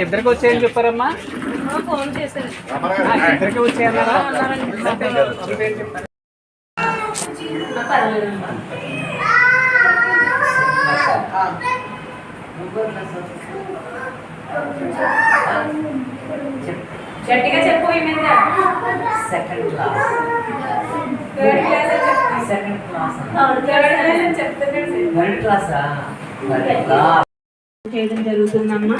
ఇద్దరికి వచ్చాయని చెప్పారమ్మా? ఫోన్ చేశారు ఇద్దరికి వచ్చాయన్నారా? గట్టిగా చెప్పు ఈ సెకండ్ క్లాస్ థర్డ్ క్లాస్ చెప్పు. Second class. Third class. చేయడం జరుగుతుందమ్మా.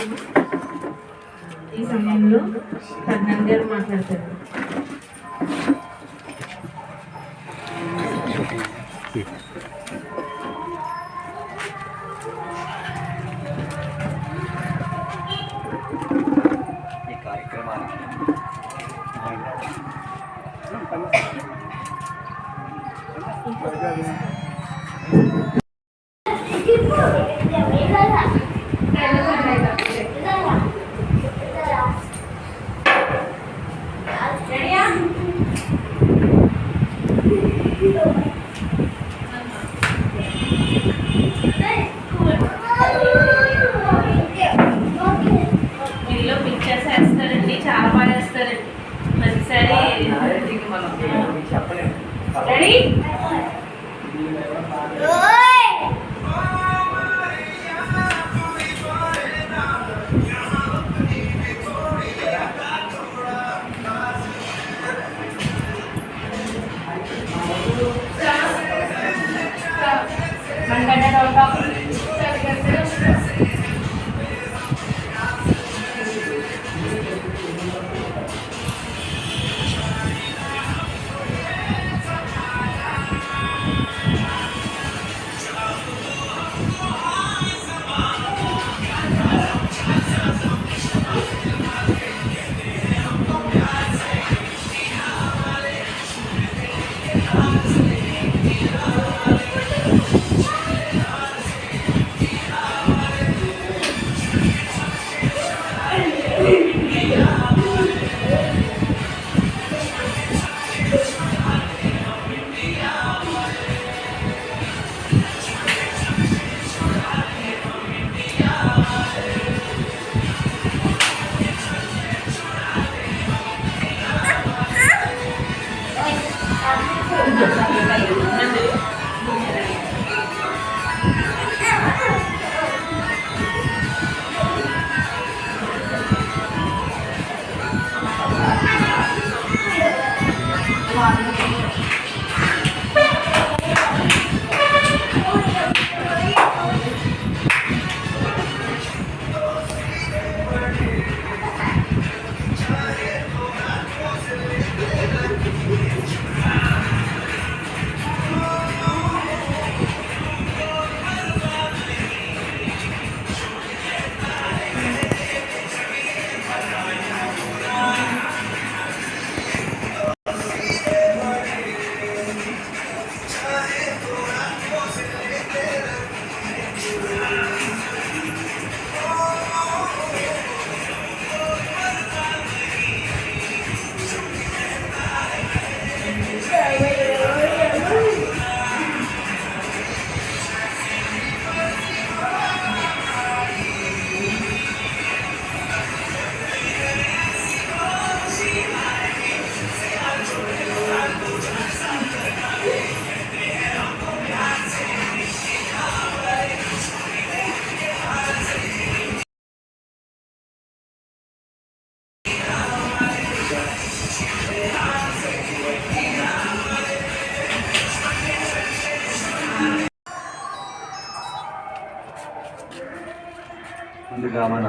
ముందుగా మన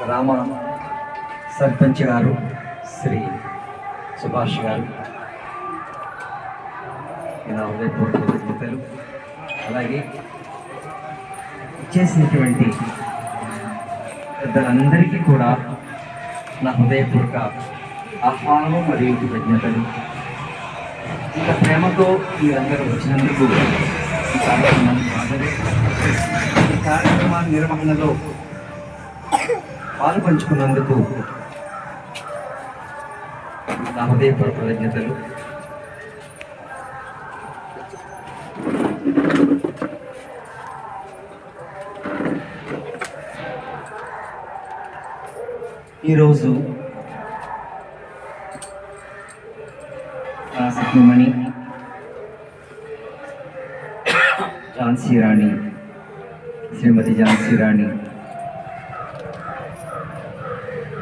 గ్రామ సర్పంచ్ గారు శ్రీ సుభాష్ గారు. ఇలా హృదయపూర్వక అలాగే చేసినటువంటి పెద్దలందరికీ కూడా నా హృదయపూర్వక ఆహ్వానం మరియు కృతజ్ఞతలు. ఇంత ప్రేమతో మీరందరూ వచ్చినందుకు ఈ ఈ కార్యక్రమ నిర్వహణలో పాల్పంచుకున్నందుకు నా హృదయపూర్వక కృతజ్ఞతలు. ఈరోజు రాసిమణి ఝాన్సీ రాణి శ్రీమతి ఝాన్సీ రాణి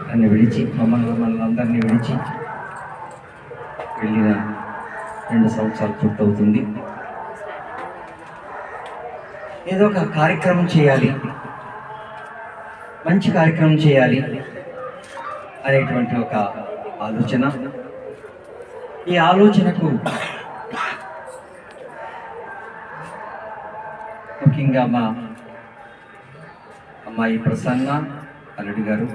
నన్ను విడిచి మమ్మల్ని మమ్మల్ని అందరినీ విడిచి వెళ్ళిన రెండు సంవత్సరాలు పూర్తవుతుంది. ఏదో ఒక కార్యక్రమం చేయాలి. మంచి కార్యక్రమం చేయాలి అనేటువంటి ఒక ఆలోచన. ఈ ఆలోచనకు ముఖ్యంగా మా అమ్మాయి ప్రసన్న అల్లుడి గారు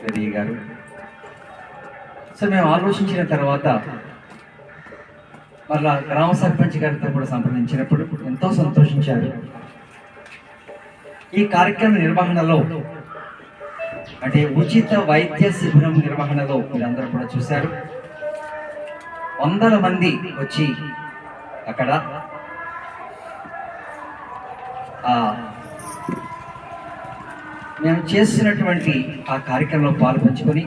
పెరియ గారు. సో మేము ఆలోచించిన తర్వాత మరలా గ్రామ సర్పంచ్ గారితో కూడా సంప్రదించినప్పుడు ఎంతో సంతోషించారు. ఈ కార్యక్రమ నిర్వహణలో అంటే ఉచిత వైద్య శిబిరం నిర్వహణలో మీరందరూ కూడా చూశారు. వందల మంది వచ్చి అక్కడ. మేము చేస్తున్నటువంటి ఆ కార్యక్రమంలో పాల్పంచుకొని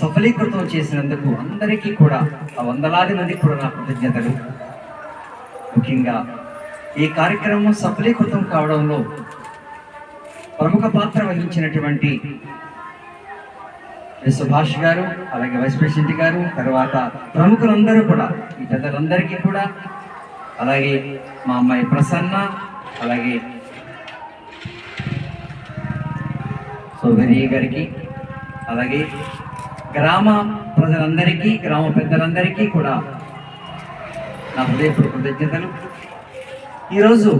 సఫలీకృతం చేసినందుకు అందరికీ కూడా ఆ వందలాది మందికి కూడా నా కృతజ్ఞతలు. ముఖ్యంగా ఈ కార్యక్రమం సఫలీకృతం కావడంలో ప్రముఖ పాత్ర వహించినటువంటి సుభాష్ గారు అలాగే వైస్ ప్రెసిడెంట్ గారు తర్వాత ప్రముఖులందరూ కూడా ఈ పెద్దలందరికీ కూడా అలాగే మా అమ్మాయి ప్రసన్న అలాగే సోదరి గారికి అలాగే గ్రామ ప్రజలందరికీ గ్రామ పెద్దలందరికీ కూడా నా హృదయపూర్వక కృతజ్ఞతలు. ఈరోజు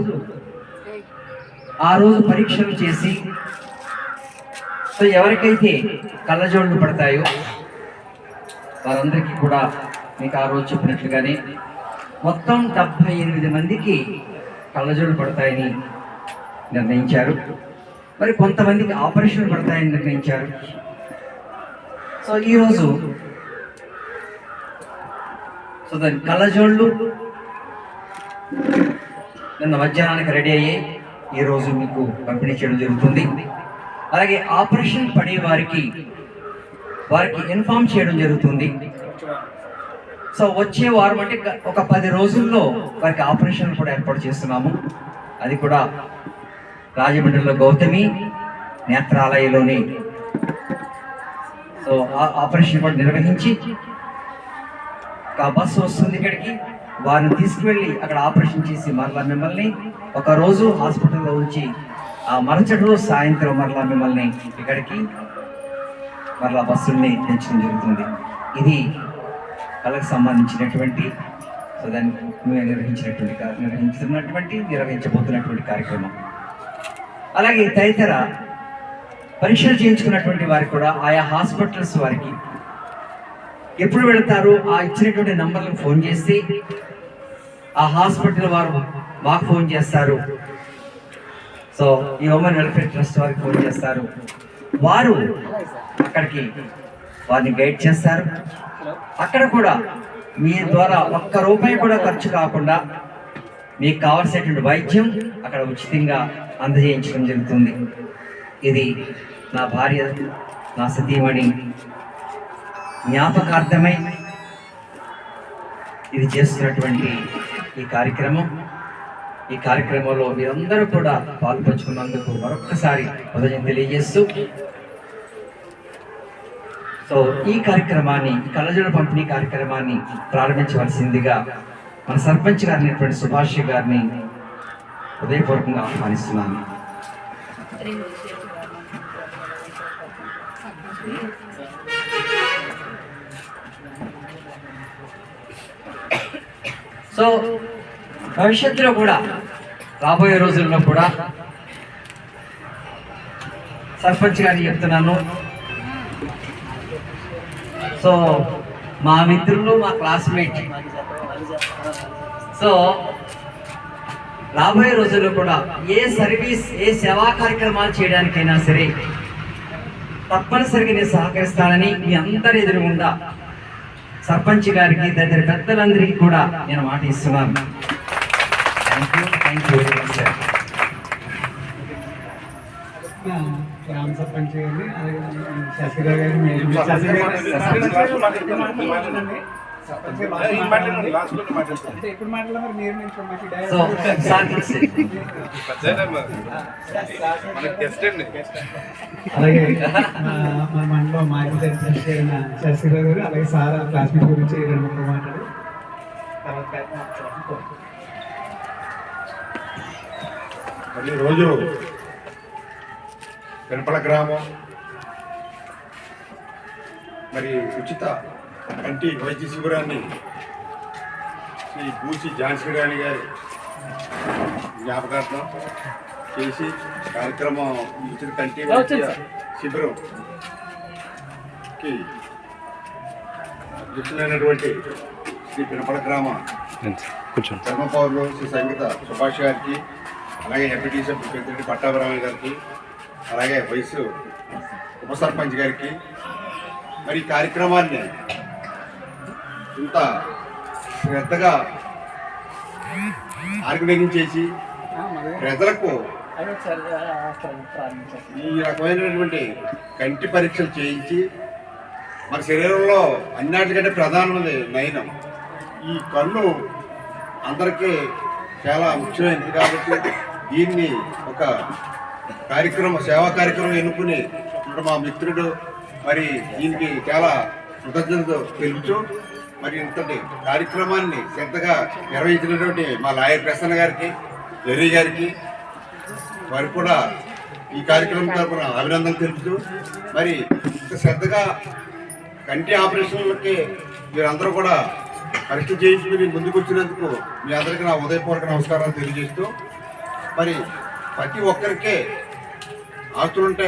ఆ రోజు పరీక్షలు చేసి సో ఎవరికైతే కళ్ళజోళ్ళు పడతాయో వారందరికీ కూడా మీకు ఆ రోజు చెప్పినట్లుగానే మొత్తం డెబ్భై ఎనిమిది మందికి కళ్ళజోళ్ళు పడతాయని నిర్ణయించారు. మరి కొంతమందికి ఆపరేషన్ పడతాయని నిర్ణయించారు. సో ఈరోజు సో దాని కళ్ళజోళ్ళు నిన్న మధ్యాహ్నానికి రెడీ అయ్యి ఈరోజు మీకు పంపిణీ చేయడం జరుగుతుంది. అలాగే ఆపరేషన్ పడే వారికి వారికి ఇన్ఫార్మ్ చేయడం జరుగుతుంది. సో వచ్చే వారం అంటే ఒక పది రోజుల్లో వారికి ఆపరేషన్ కూడా ఏర్పాటు చేస్తున్నాము. అది కూడా రాజమండ్రిలో గౌతమి నేత్రాలయలోని సో ఆ- ఆపరేషన్ కూడా నిర్వహించి ఒక బస్సు వస్తుంది ఇక్కడికి. వారిని తీసుకువెళ్ళి అక్కడ ఆపరేషన్ చేసి మరలా మిమ్మల్ని ఒక రోజు హాస్పిటల్లో ఉంచి ఆ మరుసటి రోజు సాయంత్రం మరలా మిమ్మల్ని ఇక్కడికి మరలా బస్సుల్ని తెచ్చడం జరుగుతుంది. ఇది కళకు సంబంధించినటువంటి సో దాన్ని మేము నిర్వహించినటువంటి కా- నిర్వహించుతున్నటువంటి నిర్వహించబోతున్నటువంటి కార్యక్రమం. అలాగే తదితర పరీక్షలు చేయించుకున్నటువంటి వారికి కూడా ఆయా హాస్పిటల్స్ వారికి ఎప్పుడు వెళతారు ఆ ఇచ్చినటువంటి నంబర్లకు ఫోన్ చేసి ఆ హాస్పిటల్ వారు మాకు ఫోన్ చేస్తారు. సో ఈ ఉమెన్ వెల్ఫేర్ ట్రస్ట్ వారికి ఫోన్ చేస్తారు. వారు అక్కడికి వారిని గైడ్ చేస్తారు. అక్కడ కూడా మీ ద్వారా ఒక్క రూపాయి కూడా ఖర్చు కాకుండా మీకు కావలసినటువంటి వైద్యం అక్కడ ఉచితంగా అందజేయించడం జరుగుతుంది. ఇది నా భార్య నా సతీమణి జ్ఞాపకార్థమై ఇది చేస్తున్నటువంటి ఈ కార్యక్రమం. ఈ కార్యక్రమంలో మీరందరూ కూడా పాల్పంచుకున్నందుకు మరొకసారి ఉదయం తెలియజేస్తూ. సో ఈ కార్యక్రమాన్ని ఈ పంపిణీ కార్యక్రమాన్ని ప్రారంభించవలసిందిగా మన సర్పంచ్ గారినటువంటి సుభాష్ గారిని హృదయపూర్వకంగా ఆహ్వానిస్తున్నాను. సో భవిష్యత్తులో కూడా రాబోయే రోజుల్లో కూడా సర్పంచ్ గారికి చెప్తున్నాను. సో మా మిత్రులు మా క్లాస్మేట్. సో రాబోయే రోజుల్లో కూడా ఏ సర్వీస్ ఏ సేవా కార్యక్రమాలు చేయడానికైనా సరే తప్పనిసరిగా నేను సహకరిస్తానని మీ అందరి ఎదురుగుండా సర్పంచ్ గారికి తదితర పెద్దలందరికీ కూడా నేను మాట ఇస్తున్నాను. మాట్లాడండి. సర్పంచ్ గారు మాట్లాడండి. అంటే ఎప్పుడు మాట్లాడారు మీరు అలాగే మా- మా మండలం మాజీ సర్పంచ్ అయిన శాస్త్రి గారు అలాగే సార్ క్లాస్మేట్ గురించి రెండు మూడు మాట్లాడు తర్వాత రోజు వెనపల గ్రామం. మరి ఉచిత కంటి వైద్య శిబిరాన్ని శ్రీ పూసి ఝాన్సీ రాణి గారి జ్ఞాపకార్థం చేసి కార్యక్రమం ఉచిత కంటి వైద్య శిబిరం కి అధ్యక్షులైనటువంటి శ్రీ పినపల గ్రామ ధర్మపౌరులు శ్రీ సంగీత సుభాష్ గారికి అలాగే ఎంపీటీ సభ్యులు పెద్దిరెడ్డి పట్టాభిరామయ్య గారికి అలాగే వయసు ఉప సర్పంచ్ గారికి మరి ఈ కార్యక్రమాన్ని ఇంత శ్రద్ధగా ఆర్గనైజింగ్ చేసి ప్రజలకు ఈ రకమైనటువంటి కంటి పరీక్షలు చేయించి మన శరీరంలో అన్నిటికంటే ప్రధానమైనది నయనం. ఈ కన్ను అందరికీ చాలా ముఖ్యమైనది కాబట్టి దీన్ని ఒక కార్యక్రమం సేవా కార్యక్రమం ఎన్నుకుని మా మిత్రుడు మరి దీనికి చాలా కృతజ్ఞతలు తెలుపుతూ మరి ఇంతటి కార్యక్రమాన్ని శ్రద్ధగా నిర్వహించినటువంటి మా లాయర్ ప్రసన్న గారికి జెర్రీ గారికి వారు కూడా ఈ కార్యక్రమం తరపున అభినందన తెలుపుతూ మరి ఇంత శ్రద్ధగా కంటి ఆపరేషన్లకి మీరందరూ కూడా పరీక్ష చేయించుకుని ముందుకు వచ్చినందుకు మీ అందరికీ నా ఉదయపూర్వక నమస్కారాలు తెలియజేస్తూ మరి ప్రతి ఒక్కరికే ఆస్తులుంటే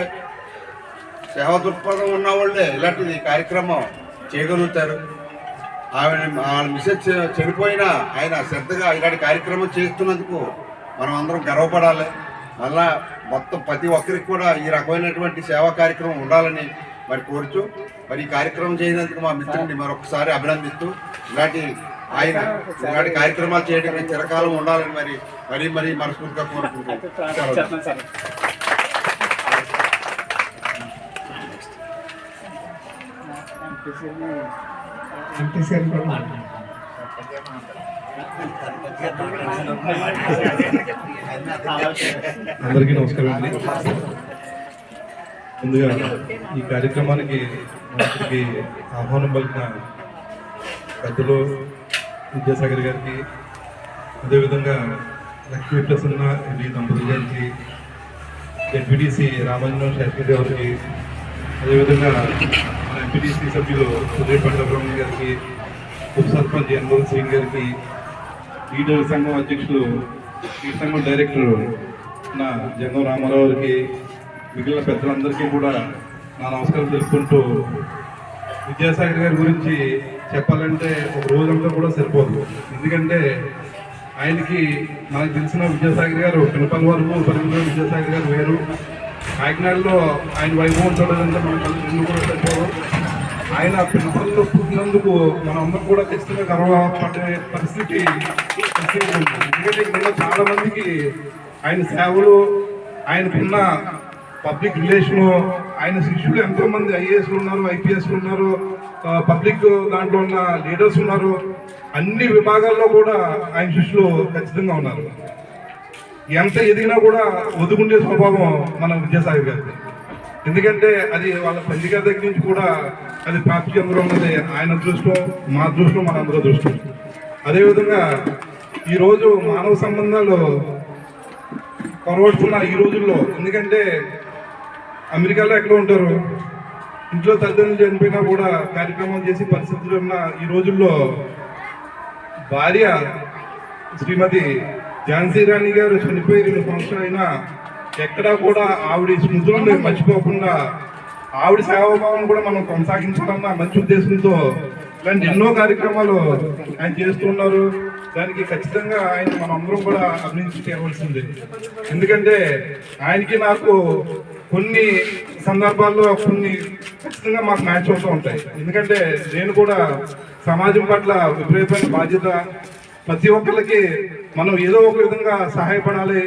సేవా దృక్పథం ఉన్న వాళ్ళే ఇలాంటిది కార్యక్రమం చేయగలుగుతారు. ఆవిడ వాళ్ళ మిసెస్ చనిపోయినా ఆయన శ్రద్ధగా ఇలాంటి కార్యక్రమం చేస్తున్నందుకు మనం అందరం గర్వపడాలి. మళ్ళా మొత్తం ప్రతి ఒక్కరికి కూడా ఈ రకమైనటువంటి సేవా కార్యక్రమం ఉండాలని మరి కోరుచు. మరి ఈ కార్యక్రమం చేసినందుకు మా మిత్రుడిని మరొకసారి అభినందిస్తూ ఇలాంటి ఆయన ఇలాంటి కార్యక్రమాలు చేయడానికి చిరకాలం ఉండాలని మరి మరీ మరీ మనస్ఫూర్తిగా కోరుకుంటున్నాను చెప్తాను కూడా అందరికీ నమస్కారం అండి. ముందుగా ఈ కార్యక్రమానికి మనకి ఆహ్వానం పలికిన పెద్దలు విద్యాసాగర్ గారికి అదేవిధంగా లక్ష్మీ ప్రసన్న ఎంపీ దంపతులు గారికి ఎంపీటీసీ రామాంజనం శాస్త్రి గారికి అదేవిధంగా ఎంపీటీసీ సభ్యులు సుధీర్ పట్టబ్రహ్మ గారికి ఉప సర్పంచ్ ఎన్మోహన్ సింగ్ గారికి లీడర్ సంఘం అధ్యక్షులు ఈ సంఘం డైరెక్టర్ నా జంగం రామారావు గారికి మిగిలిన పెద్దలందరికీ కూడా నా నమస్కారం తెలుపుకుంటూ విద్యాసాగర్ గారి గురించి చెప్పాలంటే ఒక రోజంతా కూడా సరిపోదు. ఎందుకంటే ఆయనకి మనకు తెలిసిన విద్యాసాగర్ గారు పినపల్ వరకు పరిమితం విద్యాసాగర్ గారు వేరు. కాకినాడలో ఆయన వైభవం చూడాలంటే మనకు ఎందుకు కూడా చెప్పారు ఆయన పిల్లలు పుట్టినందుకు మన అందరూ కూడా ఖచ్చితంగా గర్వపడే పరిస్థితి ఎందుకంటే ఇక్కడ చాలా మందికి ఆయన సేవలు ఆయనకున్న పబ్లిక్ రిలేషను ఆయన శిష్యులు ఎంతో మంది ఐఏఎస్లు ఉన్నారు ఐపీఎస్లు ఉన్నారు పబ్లిక్ దాంట్లో ఉన్న లీడర్స్ ఉన్నారు. అన్ని విభాగాల్లో కూడా ఆయన శిష్యులు ఖచ్చితంగా ఉన్నారు. ఎంత ఎదిగినా కూడా ఒదుగుండే స్వభావం మన విద్యాసాగర్ గారిది. ఎందుకంటే అది వాళ్ళ తల్లి గారి దగ్గర నుంచి కూడా అది ప్రాప్తి చెందడం అనేది ఆయన అదృష్టం మా దృష్టం మన అందరూ దృష్టం అదేవిధంగా ఈరోజు మానవ సంబంధాలు కొరవడుతున్న ఈ రోజుల్లో. ఎందుకంటే అమెరికాలో ఎక్కడ ఉంటారు. ఇంట్లో తల్లిదండ్రులు చనిపోయినా కూడా కార్యక్రమం చేసి పరిస్థితులు ఉన్న ఈ రోజుల్లో భార్య శ్రీమతి ఝాన్సీ రాణి గారు చనిపోయి రెండు సంవత్సరాలు అయినా ఎక్కడా కూడా ఆవిడ స్మృతులను మర్చిపోకుండా ఆవిడ సేవాభావం కూడా మనం కొనసాగించాలన్న మంచి ఉద్దేశంతో ఇలాంటి ఎన్నో కార్యక్రమాలు ఆయన చేస్తున్నారు దానికి ఖచ్చితంగా ఆయన మన అందరం కూడా అభినందించి చేయవలసింది ఎందుకంటే ఆయనకి నాకు కొన్ని సందర్భాల్లో కొన్ని ఖచ్చితంగా మాకు మ్యాచ్ అవుతూ ఉంటాయి. ఎందుకంటే నేను కూడా సమాజం పట్ల విపరీతమైన బాధ్యత ప్రతి ఒక్కరికి మనం ఏదో ఒక విధంగా సహాయపడాలి.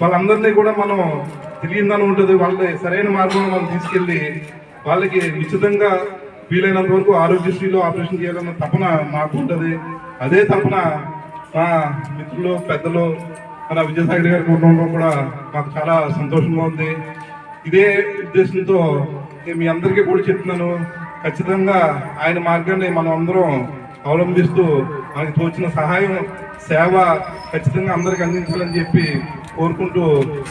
వాళ్ళందరినీ కూడా మనం తెలియదని ఉంటుంది. వాళ్ళని సరైన మార్గంలో మనం తీసుకెళ్ళి వాళ్ళకి ఉచితంగా వీలైనంత వరకు ఆరోగ్యశ్రీలో ఆపరేషన్ చేయాలన్న తపన మాకు ఉంటుంది. అదే తపన మా మిత్రులు పెద్దలు మన విజయసాగర్ గారికి ఉండడం కూడా మాకు చాలా సంతోషంగా ఉంది. ఇదే ఉద్దేశంతో నేను మీ అందరికీ కూడా చెప్తున్నాను. ఖచ్చితంగా ఆయన మార్గాన్ని మనం అందరం అవలంబిస్తూ మనకి తోచిన సహాయం సేవ ఖచ్చితంగా అందరికి అందించాలని చెప్పి కోరుకుంటూ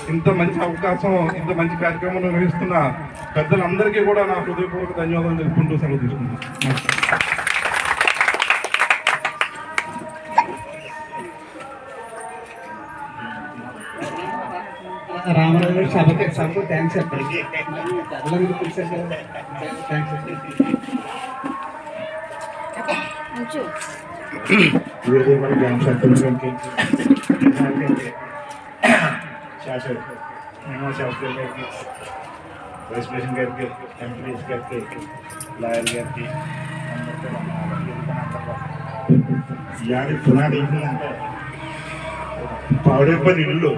ఇంత మంచి అవకాశం ఇంత మంచి కార్యక్రమం నిర్వహిస్తున్న పెద్దలందరికీ కూడా నా హృదయపూర్వక ధన్యవాదాలు తెలుపుకుంటూ సెలవు తీసుకుంటాను రామరాజు గారు సభకి సభకు థ్యాంక్స్ చెప్పండి. అందరూ పిలిచారు కదా. థ్యాంక్స్ చెప్పండి ఈరోజు మన గ్రామ సర్పంచ్ గారికి శాసన మేము శాస్త్రి గారికి వైస్ ప్రెసిడెంట్ గారికి ఎంపీస్ గారికి లాయర్ గారికి అందరికీ ఈ ఆడి పునాది ఏంటంటే పావుడైపోయిన ఇల్లు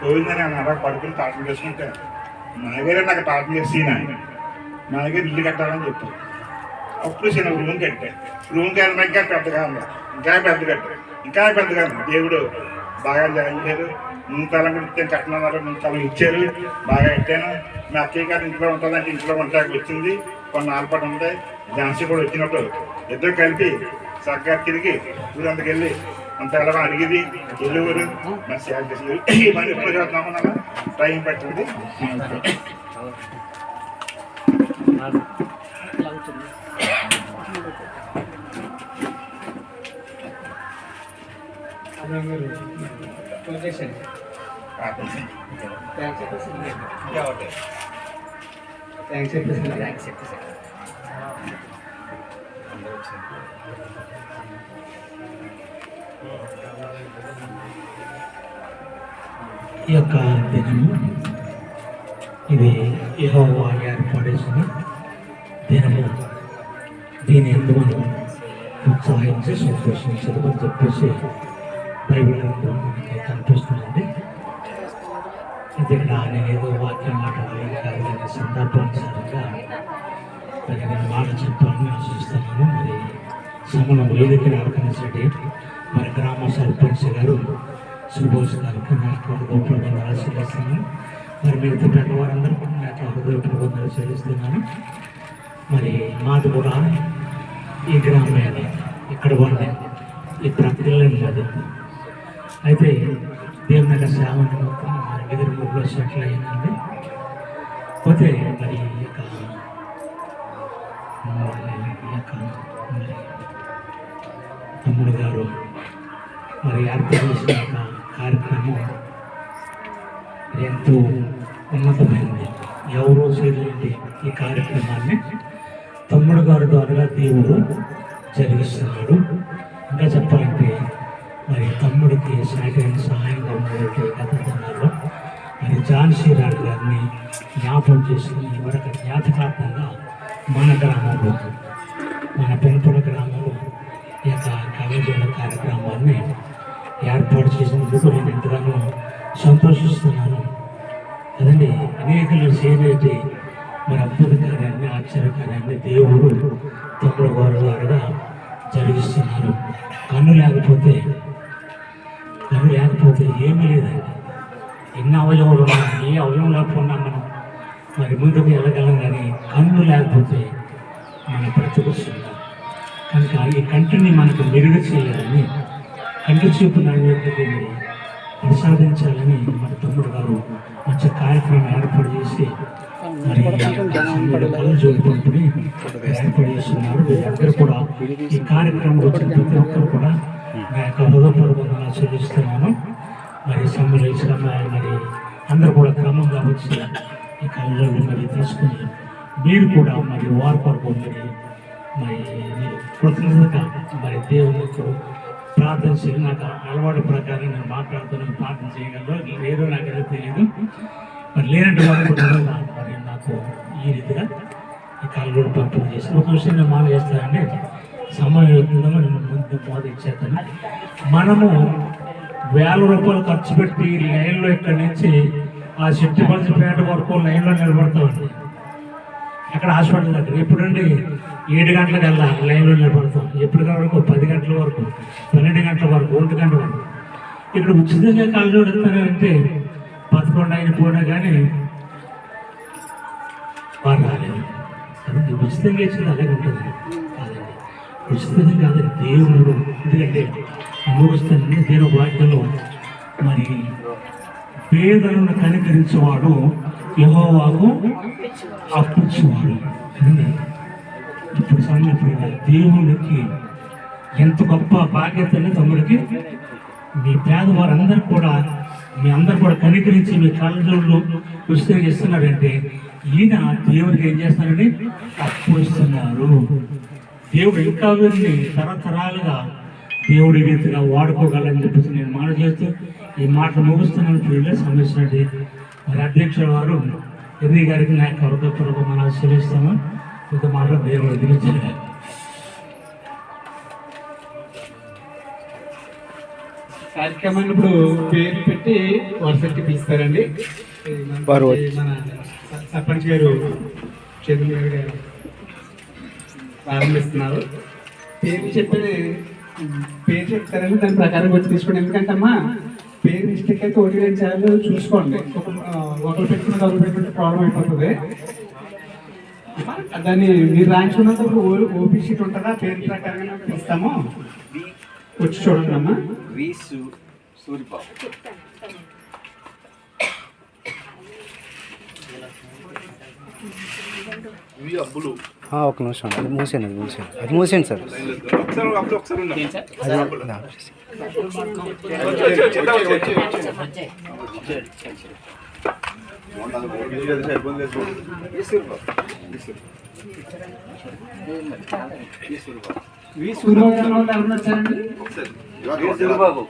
పోయిందని అలా పడుకుని తాటలు వేసుకుంటే మా దగ్గర నాకు తాటలు వేసి మా దగ్గర ఇల్లు కట్టాలని చెప్పారు అప్పుడు చిన్న రూమ్ కట్టా. రూమ్ కట్టిన ఇంకా పెద్దగా ఉంది. ఇంకా పెద్ద కట్టారు ఇంకా పెద్దగా ఉంది. దేవుడు బాగా జరగలేదు ముందు తలం ఇచ్చాను కట్టినారు ముందు తలం ఇచ్చారు. బాగా కట్టాను. మా అక్కయ్య గారు ఇంట్లో ఉంటుందంటే ఇంట్లో ఉంటాకి వచ్చింది. కొన్ని ఆల్పాటు ఉంది. ఝాన్సీ కూడా వచ్చినప్పుడు ఇద్దరు కలిపి చక్కగా తిరిగి ఊరంతకు వెళ్ళి అంత ఎలా అడిగింది. ఎల్లూరు మన సేవ చేసి ఇవన్నీ ఇప్పుడు చేస్తున్నాము టైం పట్టింది. మీరు క్లోజ్ థ్యాంక్స్ చెప్పేసి థ్యాంక్స్ చెప్పేసి థ్యాంక్స్ చెప్పేసి ఈ యొక్క దినము ఇది యెహోవా ఏర్పడేసిన దినము. దీని ఎందుకు మనం ఉత్సాహించి సంతోషించదని చెప్పేసి బైబిల్ కనిపిస్తుందండి. ఇది ఇక్కడ నేను ఏదో వాక్యం మాట్లాడాలి కాదు కానీ సందర్భానుసారంగా మరి నేను మాట చెప్పాలని ఆశిస్తున్నాను. మరి సమయం వేదిక నడకనిసండి మరి గ్రామ సర్పంచ్ గారు సుభోష్ గారికి నాకు హృదయపూర్వకంగా ఆశీర్వదిస్తున్నాను. మరి మిగతా పెద్దవారందరూ కూడా నాకు హృదయపూర్వకంగా చెల్లిస్తున్నాను. మరి మాది కూడా ఈ గ్రామే ఇక్కడ ఉంది ఈ ప్రక్రియలో లేదు అయితే దేవుని యొక్క మొత్తం నిమిత్తం మరి ఎదురుమూరులో సెటిల్ అయిందండి పోతే మరి ఈ యొక్క తమ్ముడు గారు మరి ఏర్పాటు చేసిన యొక్క కార్యక్రమం ఎంతో ఉన్నతమైనది ఎవరో చేయలేండి ఈ కార్యక్రమాన్ని. తమ్ముడు గారి ద్వారా దేవుడు జరిగిస్తున్నాడు. ఇంకా చెప్పాలంటే తమ్ముడికి సరైన సహాయంగా ఉన్నటువంటి గత దినాల్లో మరి ఝాన్సీ రాణి గారిని జ్ఞాపం చేసుకుని వరకు జ్ఞాపకార్థంగా మన గ్రామంలో మన పెనుపడ గ్రామంలో ఈ యొక్క కవిజల కార్యక్రమాన్ని ఏర్పాటు చేసినందుకు నేను ఎంతగానో సంతోషిస్తున్నాను. అదండి అనేకలు సేవైతే మన అద్భుత కార్యాన్ని ఆశ్చర్యకార్యాన్ని దేవుడు మరి ముందుకు వెళ్ళగలం కానీ కన్ను లేకపోతే మన బ్రతుకుస్తున్నాం కనుక ఈ కంటిని మనకు మెరుగు చేయాలని కంటి చూపు నాణ్యతని ప్రసాదించాలని మన తమ్ముడు గారు మంచి కార్యక్రమం ఏర్పాటు చేసి మరి కళ్ళు చూపుకుంటుని ఏర్పాటు చేస్తున్నారు. వీరందరూ కూడా ఈ కార్యక్రమం వచ్చిన ప్రతి ఒక్కరు కూడా నా యొక్క హృదయపూర్వకంగా చెల్లిస్తున్నాను మరి సమ్మలేసిన మరి అందరూ కూడా క్రమంగా వచ్చి ఈ కళ్ళజోళ్ళు మరి తీసుకుని మీరు కూడా మరి వారి కొరకు మరి మరి మీరు మరి దేవునికి ప్రార్థన చేసి నాకు అలవాటు ప్రకారం నేను మాట్లాడుతున్నాను ప్రార్థన చేయగలరు లేదో నాకైతే తెలియదు మరి లేనట్టు వాళ్ళు కూడా మరి నాకు ఈ రీతిగా ఈ కళ్ళజోడు పంపిణీ చేసి ఒక విషయం నేను మాట చేస్తానంటే సమయం అవుతుందో నేను ముందు మోద ఇచ్చేస్తాను. మనము వేల రూపాయలు ఖర్చు పెట్టి లైన్లో ఇక్కడి నుంచి ఆ సిట్టిపల్లిపేట వరకు లైన్లో నిలబడతామండి. అక్కడ హాస్పిటల్ దగ్గర? ఎప్పుడండి? ఏడు గంటలకు వెళ్దాం లైన్లో నిలబడతాం. ఎప్పుడు వరకు? పది గంటల వరకు పన్నెండు గంటల వరకు ఒంటి గంటల వరకు. ఇక్కడ ఉచితంగా కళ్ళజోడు అంటే పదకొండు అయిన పోయినా కానీ వారు రాలేదు. ఉచితంగా ఇచ్చింది అలాగే ఉంటుంది. కాదండి. ఉచితంగా కాదు దేవుడు ఎందుకంటే మూడు ముగుస్తానని దేవుడు వాక్యంలో మరి పేదలను కనికరించేవాడు యహోవాకు అప్పించేవాడు ఇప్పుడు సమయపోయిన దేవునికి ఎంత గొప్ప బాధ్యతని తమ్ముడికి? మీ పేదవారందరూ కూడా మీ అందరు కూడా కనికరించి మీ కళ్ళజోళ్ళు ఉచితం చేస్తున్నారంటే ఈయన దేవుడికి ఏం చేస్తున్నారని అప్పు ఇస్తున్నారు దేవుడు ఇంకా వీరిని తరతరాలుగా దేవుడి రీతిగా వాడుకోగలని చెప్పేసి నేను మాట చేస్తూ ఈ మాటలు ముగుస్తున్నాను వీళ్ళే సంబంధించినట్టు మరి అధ్యక్షుల వారు ఎన్ని గారికి నా యొక్క హృదయపూర్వక మనం చెల్లిస్తాము ఒక మాట దేవుడు దిగించలేదు కార్యక్రమాన్ని ఇప్పుడు పేరు పెట్టి వరుసకి పిలుస్తారండి. వారు మన సర్పంచ్ గారు చంద్ర గారు ప్రారంభిస్తున్నారు. పేరు చెప్పి పేరు చెప్తారని దాని ప్రకారం వచ్చి తీసుకోండి. ఎందుకంటే అమ్మా పేరు మిస్టేక్ అయితే ఒకటి రెండు సార్లు చూసుకోండి ఒకరు పెట్టుకున్న ఒకరు పెట్టుకుంటే ప్రాబ్లం అయిపోతుంది. దాన్ని మీరు రాయించుకున్నప్పుడు ఓపీ షీట్ ఉంటుందా? పేరు ప్రకారంగా ఇస్తాము. వచ్చి చూడండి అమ్మా. సూరిబాబు. ఇవి అబ్బులు. ఒక నిమిషం అది మూసేయండి అది మూసేయండి. అది మూసేయండి సార్. వి సూర్యబాబు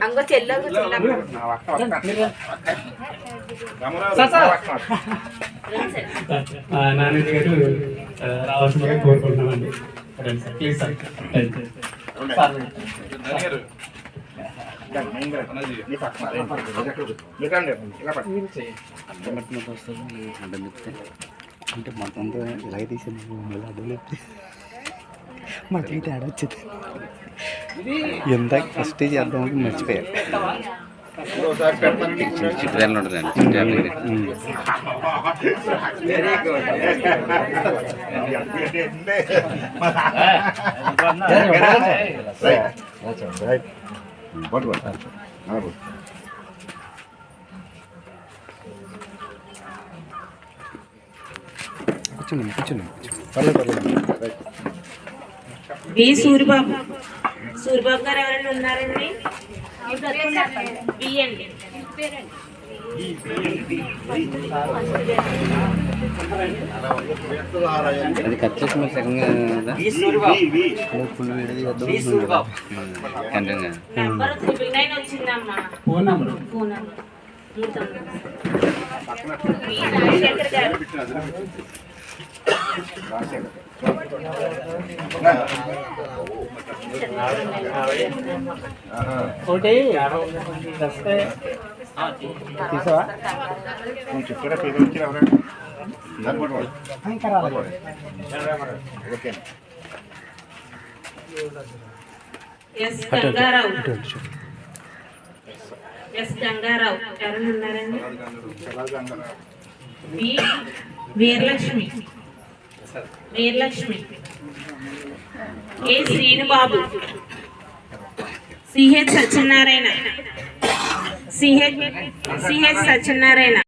అంగో చెల్లెలు చెల్లెలు నాని గారు రావాల్సిందిగా కోరుకుంటున్నామండి ప్లీజ్ సార్ రండి. అంటే మొత్తంతో ఇలాగే తీసింది మళ్ళీ అడ్డు మాకైతే ఆడ వచ్చింది ఎంత ఫస్ట్ చేద్దాం మర్చిపోయారు ఇంకోసారి పెడతానండి. చిట్టువేల ఉంటుందండి వెరీ గుడ్ కూర్చోండి కూర్చోండి పర్లేదు పర్లేదు. బి సూరిబాబు సూరిబాబు గారు ఎవరైనా ఉన్నారండి? బి అండి. అది కట్ చేసి మరి సూరిబాబు ఫుల్ వీడియో నైన్ వచ్చిందమ్మా. ఫోన్ నెంబర్ ఫోన్ నెంబర్ ఒకటి వస్తే తీసావా నువ్వు చెప్పారా పేరు వచ్చి ఎవరైనా ఇలా పట్టుకోండి. ఇంకా రాలేదు okay S Gangarao S Gangarao ఎవరైనా ఉన్నారండి B Veeralakshmi Veeralakshmi. A Srinubabu. CH Satyanarayana. CH CH Satyanarayana.